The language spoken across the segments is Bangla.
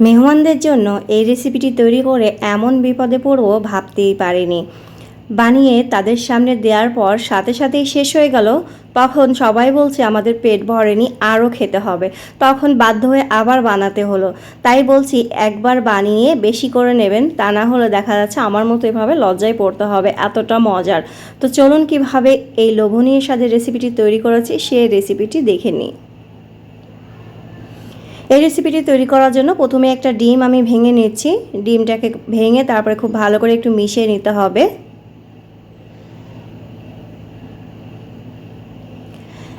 মেহমানদের জন্য এই রেসিপিটি তৈরি করে এমন বিপদে পড়ব ভাবতেই পারিনি। বানিয়ে তাদের সামনে দেওয়ার পর সাথে সাথেই শেষ হয়ে গেল। তখন সবাই বলছে, আমাদের পেট ভরেনি আরও খেতে হবে। তখন বাধ্য হয়ে আবার বানাতে হলো। তাই বলছি, একবার বানিয়ে বেশি করে নেবেন, তা না হলে দেখা যাচ্ছে আমার মতো এভাবে লজ্জায় পড়তে হবে, এতটা মজার। তো চলুন কীভাবে এই লোভনীয় স্বাদের রেসিপিটি তৈরি করেছি, সেই রেসিপিটি দেখে নিই। এই রেসিপিটি তৈরি করার জন্য প্রথমে একটা ডিম আমি ভেঙে নিচ্ছি। ডিমটাকে ভেঙে তারপরে খুব ভালো করে একটু মিশিয়ে নিতে হবে।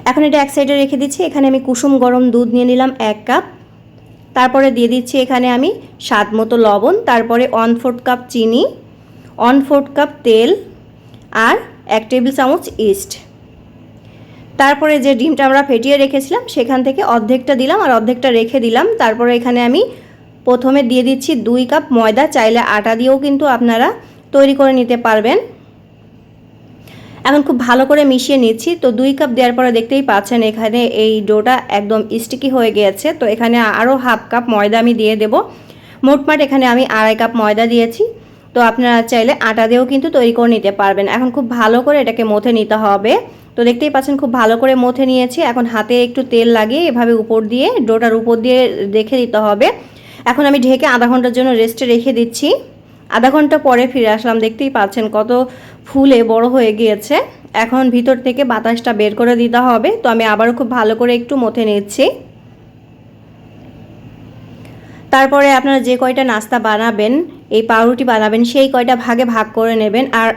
এখন এটা এক সাইডে রেখে দিচ্ছি। এখানে আমি কুসুম গরম দুধ নিয়ে নিলাম এক কাপ। তারপরে দিয়ে দিচ্ছি এখানে আমি স্বাদ মতো লবণ, তারপরে ওয়ান ফোর্থ কাপ চিনি ওয়ান ফোর্থ কাপ তেল, আর এক টেবিল চামচ ইস্ট তারপরে যে ডিমটা আমরা ফেটিয়ে রেখেছিলাম, সেখান থেকে অর্ধেকটা দিলাম আর অর্ধেকটা রেখে দিলাম। তারপরে এখানে আমি প্রথমে দিয়ে দিচ্ছি দুই কাপ ময়দা, চাইলে আটা দিয়েও কিন্তু আপনারা তৈরি করে নিতে পারবেন। এখন খুব ভালো করে মিশিয়ে নিচ্ছি। তো দুই কাপ দেওয়ার পরে দেখতেই পাচ্ছেন, এখানে এই ডোটা একদম স্টিকি হয়ে গিয়েছে তো এখানে আরও হাফ কাপ ময়দা আমি দিয়ে দেবো। মোটমাট এখানে আমি আড়াই কাপ ময়দা দিয়েছি। তো আপনারা চাইলে আটা দিয়েও কিন্তু তৈরি করে নিতে পারবেন। এখন খুব ভালো করে এটাকে মথে নিতে হবে। তো দেখতেই পাচ্ছেন খুব ভালো করে মথে নিয়েছি। এখন হাতে একটু তেল লাগিয়ে এভাবে উপর দিয়ে, ডোটার উপর দিয়ে রেখে দিতে হবে। এখন আমি ঢেকে আধা ঘণ্টার জন্য রেস্টে রেখে দিচ্ছি। আধা ঘণ্টা পরে ফিরে আসলাম, দেখতেই পাচ্ছেন কত ফুলে বড় হয়ে গিয়েছে। এখন ভিতর থেকে বাতাসটা বের করে দিতে হবে। তো আমি আবারও খুব ভালো করে একটু মথে নিচ্ছি। তারপরে আপনারা যে কয়টা নাস্তা বানাবেন, এই পাউরুটি বানাবেন, সেই কয়টা ভাগে ভাগ করে নেবেন। আর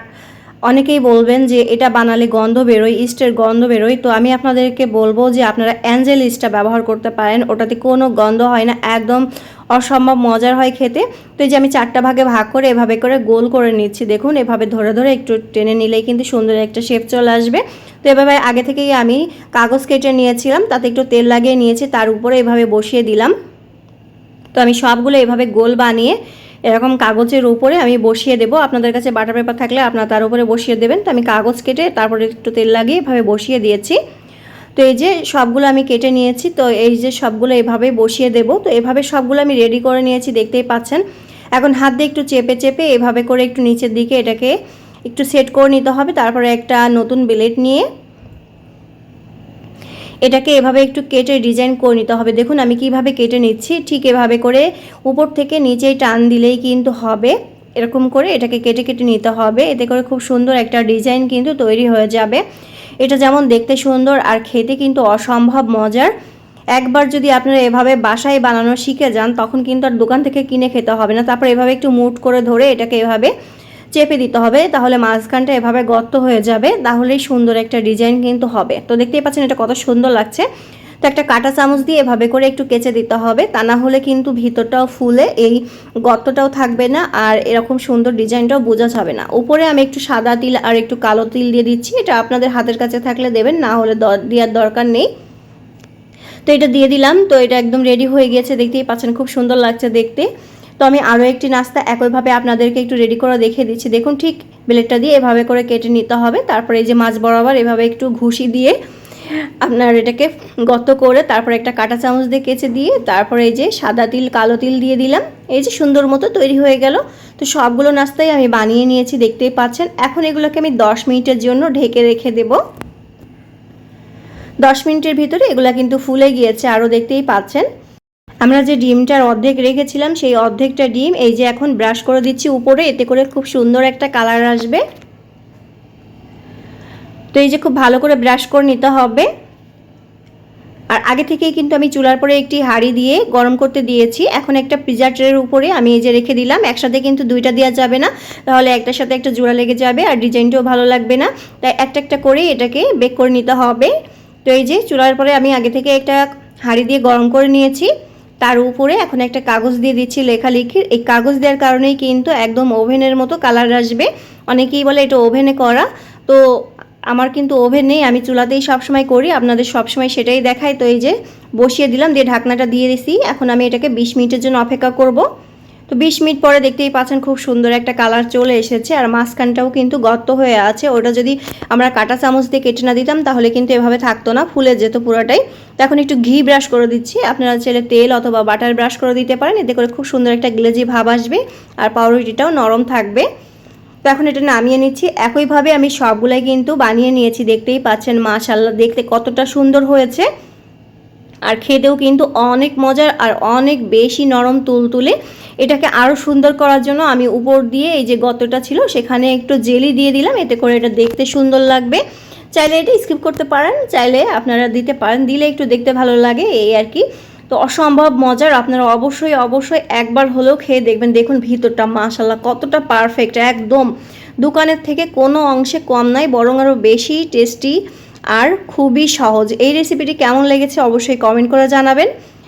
অনেকেই বলবেন যে এটা বানালে গন্ধ বেরোয়, ইস্টের গন্ধ বেরোয়। তো আমি আপনাদেরকে বলব যে আপনারা অ্যাঞ্জেল ইস্টটা ব্যবহার করতে পারেন। ওটাতে কোনো গন্ধ হয় না, একদম অসম্ভব মজার হয় খেতে। তো এই যে আমি চারটা ভাগে ভাগ করে এভাবে করে গোল করে নিচ্ছি, দেখুন, এভাবে ধরে ধরে একটু টেনে নিলেই কিন্তু সুন্দর একটা শেপ চলে আসবে। তো এভাবে আগে থেকেই আমি কাগজ কেটে নিয়েছিলাম, তাতে একটু তেল লাগিয়ে নিয়েছি, তার উপরে এভাবে বসিয়ে দিলাম। তো আমি সবগুলো এভাবে গোল বানিয়ে এরকম কাগজের উপরে আমি বসিয়ে দেবো। আপনাদের কাছে বাটার পেপার থাকলে আপনারা তার উপরে বসিয়ে দেবেন। তো আমি কাগজ কেটে তারপরে একটু তেল লাগিয়ে এভাবে বসিয়ে দিয়েছি। তো এই যে সবগুলো আমি কেটে নিয়েছি, তো এই যে সবগুলো এভাবে বসিয়ে দেব। তো এভাবে সবগুলো আমি রেডি করে নিয়েছি, দেখতেই পাচ্ছেন। এখন হাত দিয়ে একটু চেপে চেপে এভাবে করে একটু নিচের দিকে এটাকে একটু সেট করে নিতে হবে। তারপরে একটা নতুন ব্লেড নিয়ে এটাকে এভাবে একটু কেটে ডিজাইন করে নিতে হবে। দেখুন, আমি কীভাবে কেটে নিচ্ছি, ঠিক এভাবে করে উপর থেকে নিচেই টান দিলেই কিন্তু হবে। এরকম করে এটাকে কেটে কেটে নিতে হবে। এতে করে খুব সুন্দর একটা ডিজাইন কিন্তু তৈরি হয়ে যাবে। এটা যেমন দেখতে সুন্দর আর খেতে কিন্তু অসম্ভব মজার। একবার যদি আপনারা এভাবে বাসায় বানানো শিখে যান, তখন কিন্তু আর দোকান থেকে কিনে খেতে হবে না। তারপর এভাবে একটু মুট করে ধরে এটাকে এভাবে চেপে দিতে হবে, তাহলে মাঝখানটা এভাবে গর্ত হয়ে যাবে, তাহলেই সুন্দর একটা ডিজাইন কিন্তু হবে। তো দেখতেই পাচ্ছেন এটা কত সুন্দর লাগছে। তো একটা কাটা চামচ দিয়ে এভাবে করে একটু কেচে দিতে হবে, তা না হলে কিন্তু ভিতরটাও ফুলে, এই গর্তটাও থাকবে না, আর এরকম সুন্দর ডিজাইনটাও বোঝা যাবে না। উপরে আমি একটু সাদা তিল আর একটু কালো তিল দিয়ে দিচ্ছি, এটা আপনাদের হাতের কাছে থাকলে দেবেন, না হলে দেওয়ার দরকার নেই। তো এটা দিয়ে দিলাম, তো এটা একদম রেডি হয়ে গিয়েছে, দেখতেই পাচ্ছেন খুব সুন্দর লাগছে দেখতে। তো আমি আরও একটি নাস্তা একইভাবে আপনাদেরকে একটু রেডি করে দেখিয়ে দিচ্ছি। দেখুন ঠিক ব্লেডটা দিয়ে এভাবে করে কেটে নিতে হবে। তারপরে এই যে মাছ বরাবর এভাবে একটু ঘুষি দিয়ে আপনার এটাকে গত করে তারপরে একটা কাটা চামচ দিয়ে কেচে দিয়ে তারপরে এই যে সাদা তিল, কালো তিল দিয়ে দিলাম। এই যে সুন্দর মতো তৈরি হয়ে গেল। তো সবগুলো নাস্তাই আমি বানিয়ে নিয়েছি, দেখতেই পাচ্ছেন। এখন এগুলোকে আমি দশ মিনিটের জন্য ঢেকে রেখে দেব। দশ মিনিটের ভিতরে এগুলো কিন্তু ফুলে গিয়েছে আরও দেখতেই পাচ্ছেন। আমরা যে ডিমটার অর্ধেক রেখেছিলাম, সেই অর্ধেকটা ডিম এই যে এখন ব্রাশ করে দিচ্ছি উপরে, এতে করে খুব সুন্দর একটা কালার আসবে। তো এই যে খুব ভালো করে ব্রাশ করে নিতে হবে। আর আগে থেকেই কিন্তু আমি চুলার পরে একটি হাঁড়ি দিয়ে গরম করতে দিয়েছি। এখন একটা পিজা ট্রের উপরে আমি এই যে রেখে দিলাম। একসাথে কিন্তু দুইটা দেওয়া যাবে না। তাহলে একটার সাথে একটা জোড়া লেগে যাবে আর ডিজাইনটাও ভালো লাগবে না। তাই একটা একটা করে এটাকে বেক করে নিতে হবে। তো এই যে চুলার পরে আমি আগে থেকে একটা হাঁড়ি দিয়ে গরম করে নিয়েছি। তার উপরে এখন একটা কাগজ দিয়ে দিচ্ছি লেখালেখির। এই কাগজ দেওয়ার কারণেই কিন্তু একদম ওভেনের মতো কালার আসবে। অনেকেই বলে এটা ওভেনে করা। তো আমার কিন্তু ওভেন নেই, আমি চুলাতেই সবসময় করি, আপনাদের সবসময় সেটাই দেখায়। তো এই যে বসিয়ে দিলাম, দিয়ে ঢাকনাটা দিয়ে দিছি। এখন আমি এটাকে বিশ মিনিটের জন্য অপেক্ষা করব। তো বিশ মিনিট পরে দেখতেই পাচ্ছেন খুব সুন্দর একটা কালার চলে এসেছে, আর মাঝখানটাও কিন্তু গর্ত হয়ে আছে। ওটা যদি আমরা কাটা চামচ দিয়ে কেটে না দিতাম, তাহলে কিন্তু এভাবে থাকতো না, ফুলে যেত পুরোটাই। তো এখন একটু ঘি ব্রাশ করে দিচ্ছি। আপনারা চাইলে তেল অথবা বাটার ব্রাশ করে দিতে পারেন, এতে করে খুব সুন্দর একটা গ্লেজি ভাব আসবে, আর পাউরুটিটাও নরম থাকবে। তো এখন এটা নামিয়ে নিচ্ছি। একইভাবে আমি সবগুলাই কিন্তু বানিয়ে নিয়েছি, দেখতেই পাচ্ছেন মাশাল্লাহ দেখতে কতটা সুন্দর হয়েছে। আর খেতেও কিন্তু অনেক মজার আর অনেক বেশি নরম তুলতুলে। এটাকে আরও সুন্দর করার জন্য আমি উপর দিয়ে এই যে গতটা ছিল, সেখানে একটু জেলি দিয়ে দিলাম, এতে করে এটা দেখতে সুন্দর লাগবে। চাইলে এটা স্কিপ করতে পারেন, চাইলে আপনারা দিতে পারেন, দিলে একটু দেখতে ভালো লাগে এই আর কি। তো অসম্ভব মজার, আপনারা অবশ্যই অবশ্যই একবার হলেও খেয়ে দেখবেন। দেখুন ভিতরটা মাশাল্লাহ কতটা পারফেক্ট একদম। দোকানের থেকে কোনো অংশে কম নাই, বরং আরও বেশি টেস্টি আর খুবই সহজ। এই রেসিপিটি কেমন লেগেছে অবশ্যই কমেন্ট করে জানাবেন।